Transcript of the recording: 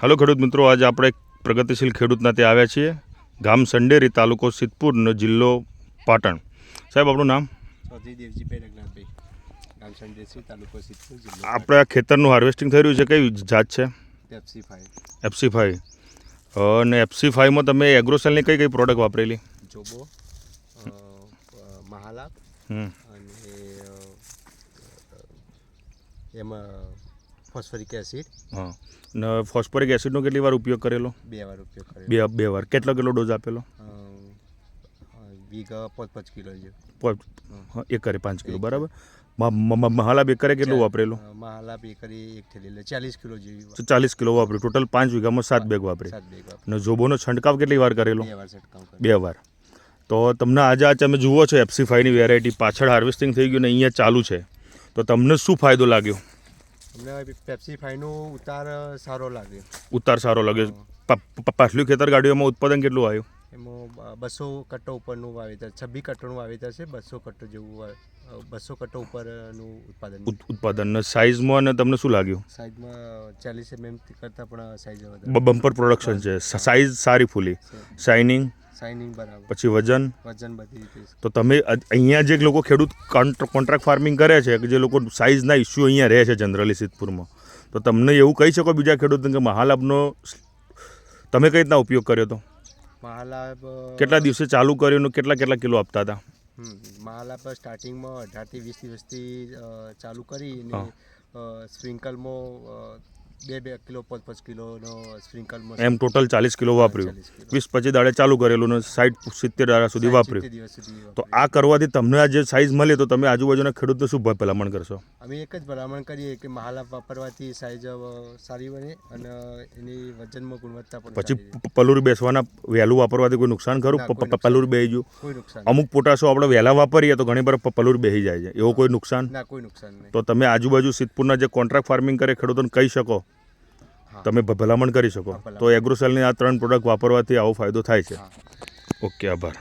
હાલો ખેડૂત મિત્રો આજે આપણે પ્રગતિશીલ ખેડૂતના ત્યાં આવ્યા છીએ. ગામ સંડેરી તાલુકો સિદ્ધપુર જિલ્લો પાટણ. સાહેબ આપણું નામ? આપણે આ ખેતરનું હાર્વેસ્ટિંગ થઈ રહ્યું છે કઈ જાત છે? FC five. FC five. અને એફસી ફાઈવમાં તમે એગ્રોસેલની કઈ કઈ પ્રોડક્ટ વાપરેલી? જોબો મહાલાભ અને એમાં ફોસ્ફરિક એસિડ. હા. ને ફોસ્ફરિક એસિડનો કેટલી વાર ઉપયોગ કરેલો? બે વાર ઉપયોગ કરેલો. બે બે વાર. કેટલો કેટલો ડોઝ આપેલો? વીઘા પાંચ પાંચ કિલો છે. એકરે પાંચ કિલો બરાબર. મહાલા એકરે કેટલું વાપરેલું? મહાલા બેકરે એક થેલી ચાલીસ કિલો જેવી ચાલીસ કિલો વાપર્યું. ટોટલ પાંચ વીઘામાં સાત બેગ વાપરી. અને જોબોનો છંટકાવ કેટલી વાર કરેલો? બે વાર છંટકાવ બે વાર. તો તમને આજે આ તમે જુઓ છો એફસી ફાઈવની વેરાયટી પાછળ હાર્વેસ્ટિંગ થઈ ગયું ને અહીંયા ચાલુ છે. તો તમને શું ફાયદો લાગ્યો? અમને પેપ્સી ફાઈવનો ઉતાર સારો લાગ્યો ઉતાર સારો લાગ્યો પાછલું ખેતર ગાડીઓમાં ઉત્પાદન કેટલું આવ્યું? એમાં બસો કટ્ટો ઉપરનું વાવેતર છબ્બી કટ્ટોનું વાવેતર છે બસો કટ્ટો જેવું બસો કટ્ટો ઉપરનું ઉત્પાદન. ઉત્પાદન. સાઇઝમાં અને તમને શું લાગ્યું? સાઈઝમાં ચાલીસ એમએમ કરતાં પણ સાઇઝ બમ્પર પ્રોડક્શન છે. સાઇઝ સારી ફૂલી. શાઇનિંગ શાઇનિંગ બરાબર. પછી વજન? વજન બધી રીતે તો તમે અહીંયા જે લોકો ખેડૂત કોન્ટ્રાક્ટ ફાર્મિંગ કરે છે કે જે લોકો સાઇઝના ઇસ્યુ અહીંયા રહે છે જનરલી સિદ્ધપુરમાં તો તમને એવું કહી શકો બીજા ખેડૂતને કે મહાલાભનો તમે કઈ રીતના ઉપયોગ કર્યો હતો મહાલાભ કેટલા દિવસે ચાલુ કર્યું કેટલા કેટલા કિલો આપતા હતા? મહાલાભ સ્ટાર્ટિંગમાં અઢારથી વીસ દિવસથી ચાલુ કરી અને સ્પ્રિંકલમાં બે બે કિલો પાંચ પાંચ કિલોનો સ્પ્રિંકલમાં એમ ટોટલ ચાલીસ કિલો વાપર્યું. વીસ પચીસ દાડે ચાલુ કરેલું ને સાઠ સિત્તેર દાડા સુધી વાપર્યું. 60 દિવસ સુધી તો આ કરવાથી તમને આ જે સાઇઝ મળે તો તમે આજુબાજુના ખેડૂતને શું ભલામણ કરશો? અમે એક જ ભલામણ કરીએ કે મહાલાભ વાપરવાથી સાઈઝ સારી બને અને એની વજનમાં ગુણવત્તા પણ પછી પલુરી બેસવાના વહેલું વાપરવાથી કોઈ નુકસાન ખરું? પલુર બેસી ગયું? કોઈ નુકસાન અમુક પોટાશો આપણે વહેલા વાપરીએ તો ઘણી વાર પલુર બેહી બેસી જાય છે. એવો કોઈ નુકસાન? ના કોઈ નુકસાન નહીં. તો તમે આજુબાજુ સિદ્ધપુરના જે કોન્ટ્રાક્ટ ફાર્મિંગ કરે ખેડૂતોને કહી શકો? તમે ભલામણ કરી શકો? તો એગ્રોસેલની આ ત્રણ પ્રોડક્ટ વાપરવાથી આવો ફાયદો થાય છે. ઓકે આભાર.